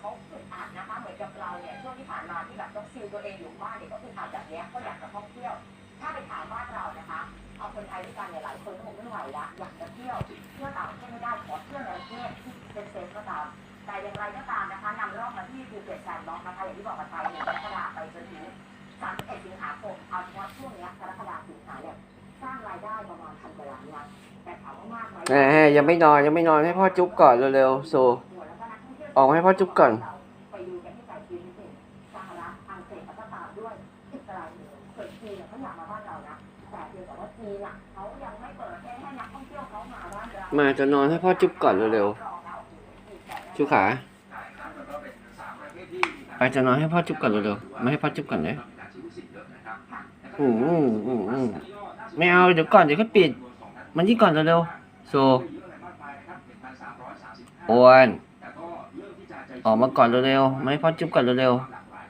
เขาอึดอัดนะคะเหมือนกับเราเนี่ยช่วงที่ผ่านมาที่แบบต้องซิลตัวเองอยู่บ้านเนี่ยก็อึดอัดแบบเนี้ยก็อยากจะท่องเที่ยว ถ้าไปถามบ้านเรานะคะเอาคนไทยด้วยกันเนี่ยหลายคนก็คงไม่ไหวละอยากจะเที่ยวเที่ยวต่างประเทศไม่ได้ขอเที่ยวในประเทศที่เป็นเซฟก็ตามแต่อย่างไรก็ตามนะคะนำร่องมาที่ภูเก็ตแซนด์บ็อกนะคะอย่างที่บอกกันไปหนึ่งกรกฎาคมไปจนถึง31สิงหาคมเอาเฉพาะช่วงเนี้ยกรกฎาคมสิงหาเนี่ยสร้างรายได้ประมาณพันกว่าล้านแต่ถามว่ามากไหมแหมยังไม่นอนยังไม่นอนให้พ่อจุ๊บก่อนเร็วๆโซ ออกมาให้พ่อจุ๊บก่อนไปดูกันที่ใจจีนนิดหนึ่งสหรัฐอังกฤษแล้วก็ตามาเอลส่วนจีนเนี่ยเขาอยากมาบ้านเรานะแต่เพียงแต่ว่าจีนอะนอนให้พ่อจุ๊บก่อนเร็วๆชูขาไปจะนอนให้พ่อจุ๊บก่อนเร็วๆไม่ให้พ่อจุ๊บก่อนเลยอืมอืมอืมอืมไม่เอาเดี๋ยวก่อนเดี๋ยวก็ปิด มันยี่ก่อนเร็วๆโซอ้วน ออกมาก่อนเร็วๆไม่ให้พ่อจุ๊บก่อนเร็ว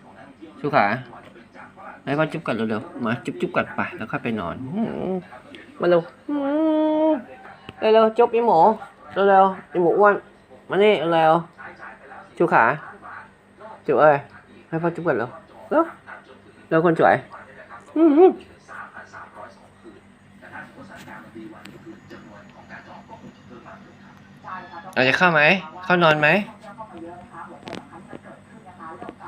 ๆชูขาไม่พ่อจุ๊บก่อนเร็วๆมาจุ๊บจุ๊บก่อนไปแล้วค่อยไปนอนมาเร็วเร็วๆจุ๊บไอหมูเร็วๆไอหมูอ้วนมานี่เร็วชูขาจุ๊บเอ้ยให้พ่อจุ๊บก่อนเร็วเร็วเร็วคนสวยอืมเราจะเข้าไหม เข้านอนไหม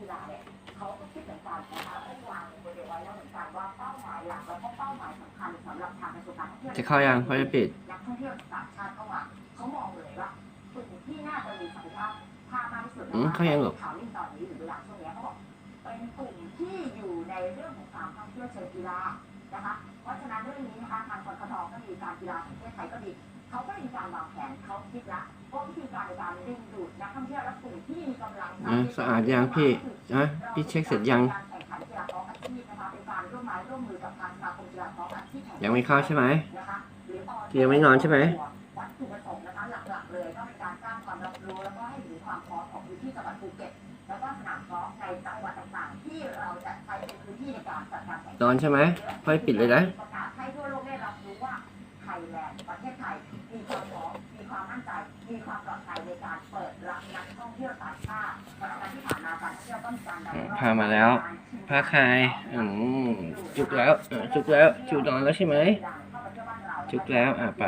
กีฬาเนี่ยเขาก็คิดเหมือนกันนะคะได้วางโปรเจกต์ไว้แล้วเหมือนกันว่าเป้าหมายหลักแล้วก็เป้าหมายสำคัญสำหรับทางกระทรวงการท่องเที่ยวจะเข้ายังพ่อจะปิดนักท่องเที่ยวต่างชาติเข้ามาเขามองเลยว่ากลุ่มที่น่าจะมีศักยภาพภาพมากที่สุดนะอืมคะเขายังหรอข่าวลิ่งตอนนี้หรือเวลาช่วงเนี้ยเขาบอกเป็นกลุ่มที่อยู่ในเรื่องของการท่องเที่ยวเชิงกีฬานะคะเพราะฉะนั้นเรื่องนี้นะคะทางกรกตก็มีการกีฬาแห่งประเทศไทยก็ดี เขาก็มีการวางแผนเขาคิดละว่าวิธีการในการดึงดูดนักท่องเที่ยวและกลุ่มที่มีกำลังทรัพอะย์สะอาดยังพี่นะพี่เช็คเสร็จยัง การแข่งขันกีฬากอล์ฟอาชีพนะคะเป็นการร่วมไม้ร่วมมือกับทางสมาคมกีฬากอล์ฟอาชีพแห่งประเทศยังไม่เข้าใช่ไหม นะคะหรือที่ยังไม่นอนใช่ไหม วัตถุประสงค์นะคะหลักๆเลยก็เป็นการสร้างความรับรู้แล้วก็ให้ถึงความพร้อมของพื้นที่จังหวัดภูเก็ตแล้วก็สนามกอล์ฟในจังหวัดต่างๆ ที่เราจะใช้เป็นพื้นที่ในการจัดการแข่งขัน นอนใช่ไหมพ่อจะปิดเลยนะ ประกาศให้ทั่วโลกได้รับรู้ว่าไทยแลนด์ประเทศ มีความปลอดภัยในการเปิดรับนักท่องเที่ยวต่างชาติสถานที่ผ่านมาการเที่ยวก็มีการดำเนินพามาแล้วพาใครจุกแล้วจุกแล้วจุกนอนแล้วใช่ไหมจุกแล้วอะไป